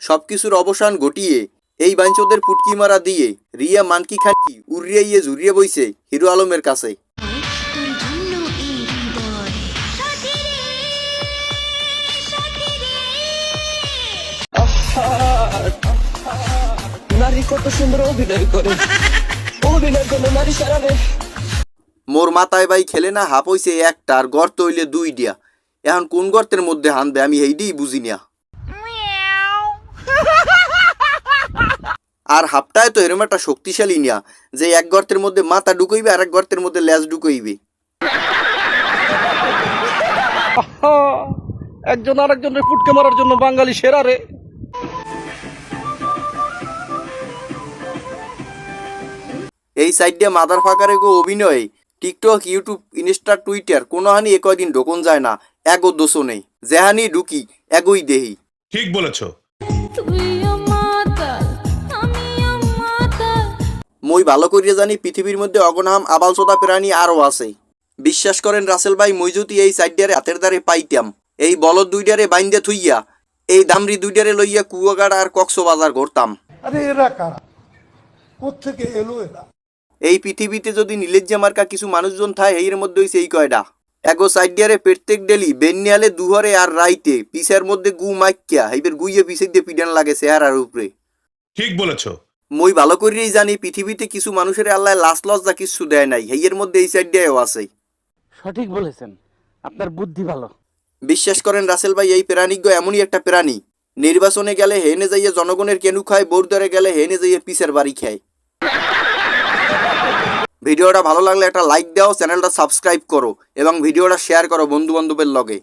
সবকিছুর অবসান ঘটিয়ে এই বাঞ্চদের পুটকি মারা দিয়ে রিয়া মানকি খানকি উড়িয়ে ইয়ে জুড়িয়ে বইছে হিরো আলমের কাছে। তোর জন্য এই হৃদয় সাথী রে সাথী রে নারী কত সুন্দর অভিনয় করে। অভিনয় করলে নারী সারাবে মোর মাথায় ভাই খেলে না হাপ হইছে একটা আর গর্ত হইলে দুই দিয়া এখন কোন গর্তের মধ্যে হানবে আমি এইটাই বুঝি না। আর হাফটায় তো এরম একটা শক্তিশালী নিয়া যে এক গর্তের মধ্যে মাথা ঢুকইবে আর এক গর্তের মধ্যে ল্যাজ ঢুকইবে। একজন আরেকজনের ফুটকে মারার জন্য বাঙালি সেরা রে। এই সাইড দিয়ে মাদার ফাঁকারে গো অভিনয় টিকটক ইউটিউব ইনস্টা টুইটার কোনো হানি এ কয়দিন ঢোকন যায় না এগো দোষও নেই। যেহানি ঢুকি এগোই দেহি। ঠিক বলেছ। ভালো করিয়া জানি পৃথিবীর মধ্যে অগনাম আবাল সোদা প্রাণী আরও আছে। বিশ্বাস করেন রাসেল ভাই মই যদি এই সাইডারে হাতের দ্বারে পাইতাম এই বলদ দুইডারে বাইন্দে থুইয়া এই দামরি দুইডারে লইয়া কুয়াগাড়া আর কক্সবাজার ঘুরতাম আরে এরা কারা? কোথেকে এলো এরা? এই পৃথিবীতে যদি নীলেজ্জা মার্কা কিছু মানুষজন থাকে এর মধ্যে হইছে এই কয়টা এগো সাইড দিয়ারে প্রত্যেক ডেলি বেনিয়ালে দুহরে আর রাইতে পিসের মধ্যে গু মাইকিয়া হাইবের গুইয়ে পিসে দিয়ে পিডান লাগে চেহারার উপরে। ঠিক বলেছ। মই ভালো করিয়াই জানি পৃথিবীতে কিছু মানুষের আল্লাহ লাশ লজ্জা কিছু দেয় নাই। হেইয়ের মধ্যে এই সাইড দিয়েও আছে। সঠিক বলেছেন। আপনার বুদ্ধি ভালো। বিশ্বাস করেন রাসেল ভাই এই প্রাণীজ্ঞ এমনই একটা প্রাণী। নির্বাচনে গেলে হেনে যাইয়ে জনগণের কেনু খায় বোরদারে গেলে হেনে যাইয়ে পিসের বাড়ি খায়। ভিডিওটা ভালো লাগলে একটা লাইক দাও চ্যানেলটা সাবস্ক্রাইব করো এবং ভিডিওটা শেয়ার করো বন্ধু বান্ধবের লগে।